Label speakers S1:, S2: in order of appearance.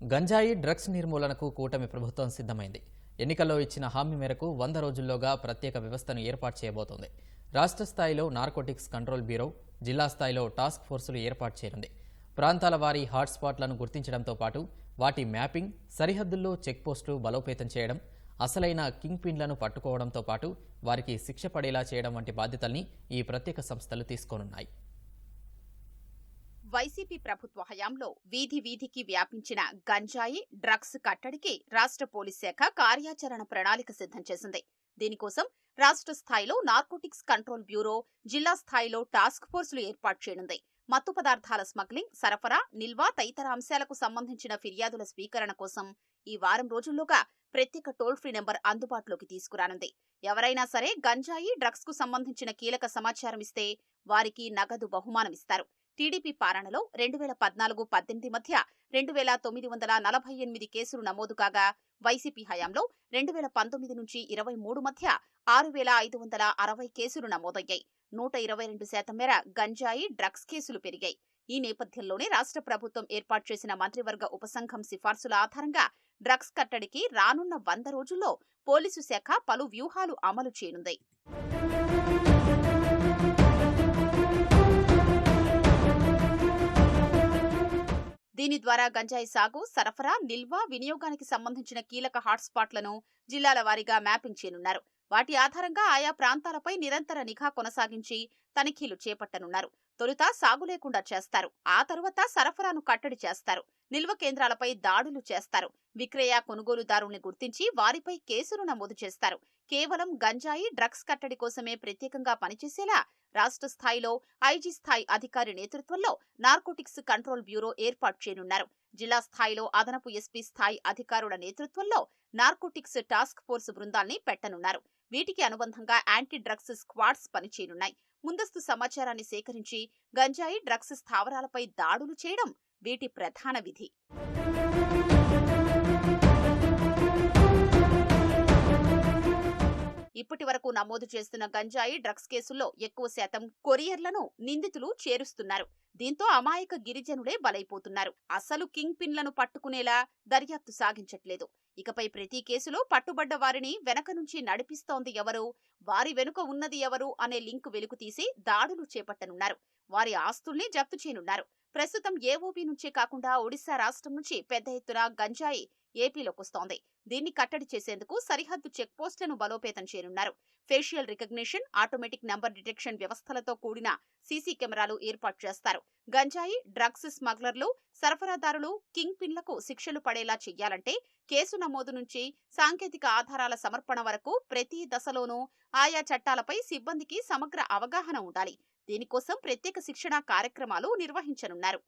S1: గంజాయి డ్రగ్స్ నిర్మూలనకు కూటమి ప్రభుత్వం సిద్ధమైంది. ఎన్నికల్లో ఇచ్చిన హామీ మేరకు వంద రోజుల్లోగా ప్రత్యేక వ్యవస్థను ఏర్పాటు చేయబోతోంది. రాష్ట్ర స్థాయిలో నార్కోటిక్స్ కంట్రోల్ బ్యూరో జిల్లా స్థాయిలో టాస్క్ ఫోర్సులు ఏర్పాటు చేయనుంది. ప్రాంతాల వారీ హాట్స్పాట్లను గుర్తించడంతో పాటు వాటి మ్యాపింగ్ సరిహద్దుల్లో చెక్పోస్టులు బలోపేతం చేయడం అసలైన కింగ్ పిన్లను పట్టుకోవడంతో పాటు వారికి శిక్ష పడేలా చేయడం వంటి బాధ్యతల్ని ఈ ప్రత్యేక సంస్థలు తీసుకోనున్నాయి.
S2: వైసీపీ ప్రభుత్వ హయాంలో వీధి వీధికి వ్యాపించిన గంజాయి డ్రగ్స్ కట్టడికి రాష్ట్ర పోలీస్ శాఖ కార్యాచరణ ప్రణాళిక సిద్ధం చేసింది. దీనికోసం రాష్ట్ర స్థాయిలో నార్కోటిక్స్ కంట్రోల్ బ్యూరో జిల్లా స్థాయిలో టాస్క్ ఫోర్సులు ఏర్పాటు చేయనుంది. మత్తు పదార్థాల స్మగ్లింగ్ సరఫరా నిల్వ తదితర అంశాలకు సంబంధించిన ఫిర్యాదుల స్వీకరణ కోసం ఈ వారం రోజుల్లోగా ప్రత్యేక టోల్ ఫ్రీ నెంబర్ అందుబాటులోకి తీసుకురానుంది. ఎవరైనా సరే గంజాయి డ్రగ్స్కు సంబంధించిన కీలక సమాచారం ఇస్తే వారికి నగదు బహుమానం ఇస్తారు. టీడీపీ పాలనలో రెండు వేల పద్నాలుగు పద్దెనిమిది మధ్య రెండు వేల తొమ్మిది వందల నలభై ఎనిమిది కేసులు నమోదు కాగా వైసీపీ హయాంలో రెండు వేల పంతొమ్మిది నుంచి ఇరవై మూడు మధ్య ఆరు వేల ఐదు వందల అరవై కేసులు నమోదయ్యాయి. నూట ఇరవై రెండు శాతం మేర గంజాయి డ్రగ్స్ కేసులు పెరిగాయి. ఈ నేపథ్యంలోనే రాష్ట్ర ప్రభుత్వం ఏర్పాటు చేసిన మంత్రివర్గ ఉపసంఘం సిఫార్సుల ఆధారంగా డ్రగ్స్ కట్టడికి రానున్న వంద రోజుల్లో పోలీసు శాఖ పలు వ్యూహాలు అమలు చేయనుంది. దీని ద్వారా గంజాయి సాగు సరఫరా నిల్వ వినియోగానికి సంబంధించిన కీలక హాట్స్పాట్లను జిల్లాల వారీగా మ్యాపింగ్ చేయనున్నారు. వాటి ఆధారంగా ఆయా ప్రాంతాలపై నిరంతర నిఘా కొనసాగించి తనిఖీలు చేపట్టనున్నారు. తొలుత సాగు లేకుండా చేస్తారు. ఆ తరువాత సరఫరాను కట్టడి చేస్తారు. నిల్వ కేంద్రాలపై దాడులు చేస్తారు. విక్రయ కొనుగోలుదారుల్ని గుర్తించి వారిపై కేసులు నమోదు చేస్తారు. కేవలం గంజాయి డ్రగ్స్ కట్టడి కోసమే ప్రత్యేకంగా పనిచేసేలా రాష్ట్ర స్థాయిలో ఐజీ స్థాయి అధికారి నేతృత్వంలో నార్కోటిక్స్ కంట్రోల్ బ్యూరో ఏర్పాటు చేయనున్నారు. జిల్లా స్థాయిలో అదనపు ఎస్పీ స్థాయి అధికారుల నేతృత్వంలో నార్కోటిక్స్ టాస్క్ ఫోర్స్ బృందాల్ని పెట్టనున్నారు. వీటికి అనుబంధంగా యాంటీ డ్రగ్స్ స్క్వాడ్స్ పనిచేయనున్నాయి. ముందస్తు సమాచారాన్ని సేకరించి గంజాయి డ్రగ్స్ స్థావరాలపై దాడులు చేయడం వీటి ప్రధాన విధి. ఇప్పటి వరకు నమోదు చేస్తున్న గంజాయి డ్రగ్స్ కేసుల్లో ఎక్కువ శాతం కొరియర్లను నిందితులు చేరుస్తున్నారు. దీంతో అమాయక గిరిజనులే బలైపోతున్నారు. అసలు కింగ్ పిన్లను పట్టుకునేలా దర్యాప్తు సాగించట్లేదు. ఇకపై ప్రతి కేసులో పట్టుబడ్డ వారిని వెనక నుంచి నడిపిస్తోంది ఎవరు? వారి వెనుక ఉన్నది ఎవరు? అనే లింక్ వెలుగుతీసి దాడులు చేపట్టనున్నారు. వారి ఆస్తుల్ని జప్తు చేయనున్నారు. ప్రస్తుతం ఏఓబీ నుంచే కాకుండా ఒడిశా రాష్ట్రం నుంచి పెద్ద ఎత్తున గంజాయి ఏపీలోకొస్తోంది. దీన్ని కట్టడి చేసేందుకు సరిహద్దు చెక్ పోస్టులను బలోపేతం చేయనున్నారు. Facial recognition automatic number detection వ్యవస్థలతో కూడిన సీసీ కెమెరాలు ఏర్పాటు చేస్తారు. గంజాయి డ్రగ్స్ స్మగ్లర్లు సరఫరాదారులు కింగ్ పిన్లకు శిక్షలు పడేలా చెయ్యాలంటే కేసు నమోదు నుంచి సాంకేతిక ఆధారాల సమర్పణ వరకు ప్రతి దశలోనూ ఆయా చట్టాలపై సిబ్బందికి సమగ్ర అవగాహన ఉండాలి. దీనికోసం ప్రత్యేక శిక్షణా కార్యక్రమాలు నిర్వహించనున్నారు.